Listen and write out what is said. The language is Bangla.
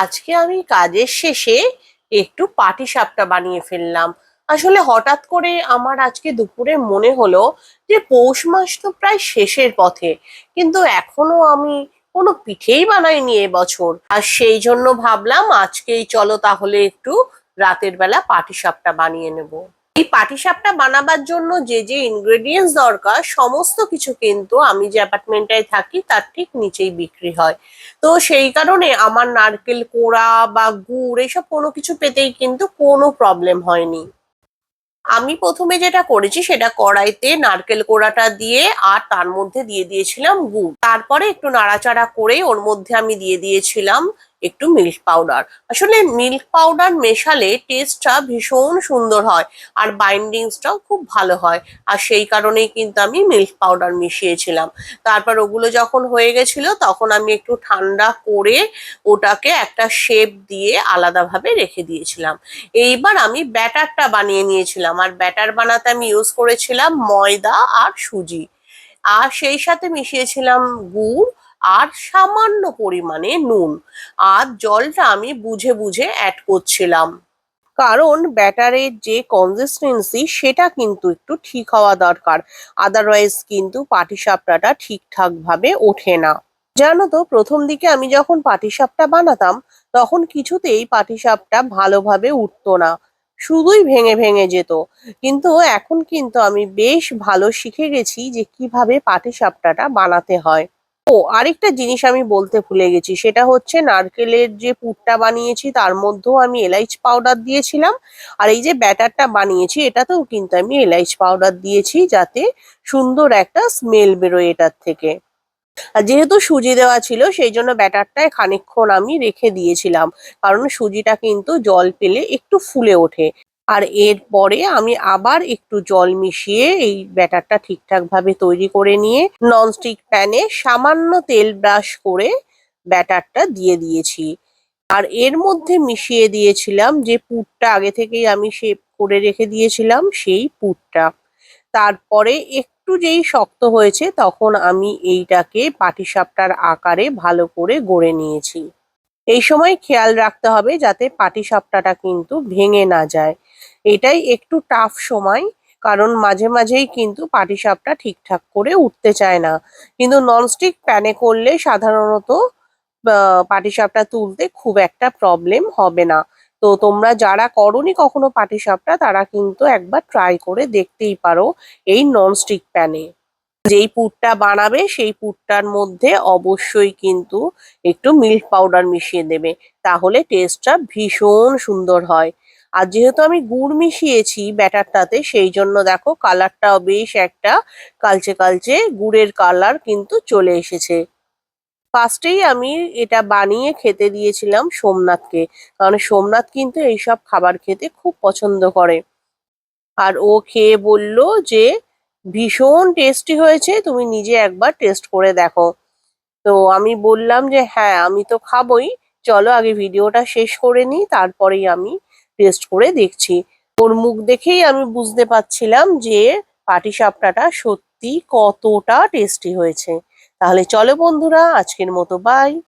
আজকে আমি কাজের শেষে একটু পাটি সাপটা বানিয়ে ফেললাম। আসলে হঠাৎ করে আমার আজকে দুপুরে মনে হলো যে পৌষ মাস তো প্রায় শেষের পথে, কিন্তু এখনও আমি কোনো পিঠেই বানাইনি এবছর আর সেই জন্য ভাবলাম আজকেই চলো তাহলে একটু রাতের বেলা পাটি সাপটা বানিয়ে নেব। এই পাটিসাপটা বানাবার জন্য যে যে ইনগ্রেডিয়েন্টস দরকার, সমস্ত কিছু কিন্তু আমি যে অ্যাপার্টমেন্টটায় থাকি, তার ঠিক নিচেই বিক্রি হয়। তো সেই কারণে আমার নারকেল কোড়া বা গুড় এসব কোনো কিছু পেতেই কিন্তু কোনো প্রবলেম হয়নি। আমি প্রথমে যেটা করেছি, সেটা কড়াইতে নারকেল কোড়াটা দিয়ে আর তার মধ্যে দিয়ে দিয়েছিলাম গুড়। তারপরে একটু নাড়াচাড়া করে ওর মধ্যে আমি দিয়ে দিয়েছিলাম একটু মিল্ক পাউডার আসলে মিল্ক পাউডার মেশালে টেস্টটা ভীষণ সুন্দর হয় আর বাইন্ডিংসটাও খুব ভালো হয়। আর সেই কারণেই কিন্তু আমি মিল্ক পাউডার মিশিয়েছিলাম। তারপর ওগুলো যখন হয়ে গেছিল তখন আমি একটু ঠান্ডা করে ওটাকে একটা শেপ দিয়ে আলাদাভাবে রেখে দিয়েছিলাম। এইবার আমি ব্যাটারটা বানিয়ে নিয়েছিলাম। আর ব্যাটার বানাতে আমি ইউজ করেছিলাম ময়দা আর সুজি। আর সেই সাথে মিশিয়েছিলাম গুড়। আর সামান্য পরিমাণে নুন। আর জলটা আমি বুঝে বুঝে অ্যাড করছিলাম। কারণ ব্যাটারের যে কনসিস্টেন্সি সেটা কিন্তু একটু ঠিক হওয়া দরকার। আদারওয়াইজ কিন্তু পাটিসাপটাটা ঠিকঠাক ভাবে ওঠে না। জানো তো, প্রথম দিকে আমি যখন পাটিসাপটা বানাতাম, তখন কিছুতেই পাটিসাপটা ভালোভাবে উঠতো না। শুধুই ভেঙে ভেঙে যেত। কিন্তু এখন কিন্তু আমি বেশ ভালো শিখে গেছি যে কীভাবে পাটিসাপটাটা বানাতে হয়। ও, আরেকটা জিনিস আমি বলতে ভুলে গেছি, সেটা হচ্ছে নারকেলের যে পুরটা বানিয়েছি, তার মধ্যেও আমি এলাইচ পাউডার দিয়েছিলাম। আর এই যে ব্যাটারটা বানিয়েছি, এটাতেও কিন্তু আমি এলাইচ পাউডার দিয়েছি যাতে সুন্দর একটা স্মেল বেরোয় এটার থেকে। আর যেহেতু সুজি দেওয়া ছিল, সেই জন্য ব্যাটারটায় খানিকক্ষণ আমি রেখে দিয়েছিলাম, কারণ সুজিটা কিন্তু জল পেলে একটু ফুলে ওঠে। আর এরপরে আমি আবার একটু জল মিশিয়ে এই ব্যাটারটা ঠিকঠাক ভাবে তৈরি করে নিয়ে ননস্টিক প্যানে সামান্য তেল ব্রাশ করে ব্যাটারটা দিয়ে দিয়েছি। আর এর মধ্যে মিশিয়ে দিয়েছিলাম যে পুরটা আগে থেকেই আমি শেপ করে রেখে দিয়েছিলাম সেই পুরটা। তারপরে একটু যেই শক্ত হয়েছে তখন আমি এইটাকে পাটিসাপটার আকারে ভালো করে গড়ে নিয়েছি। এই সময় খেয়াল রাখতে হবে যাতে পাটিসাপটাটা কিন্তু ভেঙে না যায়। এটাই একটু টাফ সময়, কারণ মাঝে মাঝেই কিন্তু পাটিসাপটা ঠিকঠাক করে উঠতে চায় না। কিন্তু ননস্টিক প্যানে করলে সাধারণত পাটিসাপটা তুলতে খুব একটা প্রবলেম হবে না। তো তোমরা যারা করনি কখনো পাটিসাপটা, তারা কিন্তু একবার ট্রাই করে দেখতেই পারো এই ননস্টিক প্যানে যেই পুরটা বানাবে, সেই পুরটার মধ্যে অবশ্যই কিন্তু একটু মিল্ক পাউডার মিশিয়ে দেবে, তাহলে টেস্টটা ভীষণ সুন্দর হয়। আর যেহেতু আমি গুড় মিশিয়েছি ব্যাটারটাতে, সেই জন্য দেখো কালারটাও বেশ একটা কালচে কালচে গুড়ের কালার কিন্তু চলে এসেছে। ফার্স্টেই আমি এটা বানিয়ে খেতে দিয়েছিলাম সোমনাথকে, কারণ সোমনাথ কিন্তু এইসব খাবার খেতে খুব পছন্দ করে। আর ও খেয়ে বলল যে, ভীষণ টেস্টি হয়েছে, তুমি নিজে একবার টেস্ট করে দেখো। তো আমি বললাম যে হ্যাঁ আমি তো খাবোই, চলো আগে ভিডিওটা শেষ করে নিই, তারপরেই আমি টেস্ট করে দেখছি। ওর মুখ দেখেই আমি বুঝতে পারছিলাম যে পাটি সাপটাটা সত্যি কতটা টেস্টি হয়েছে। তাহলে চলো বন্ধুরা, আজকের মতো বাই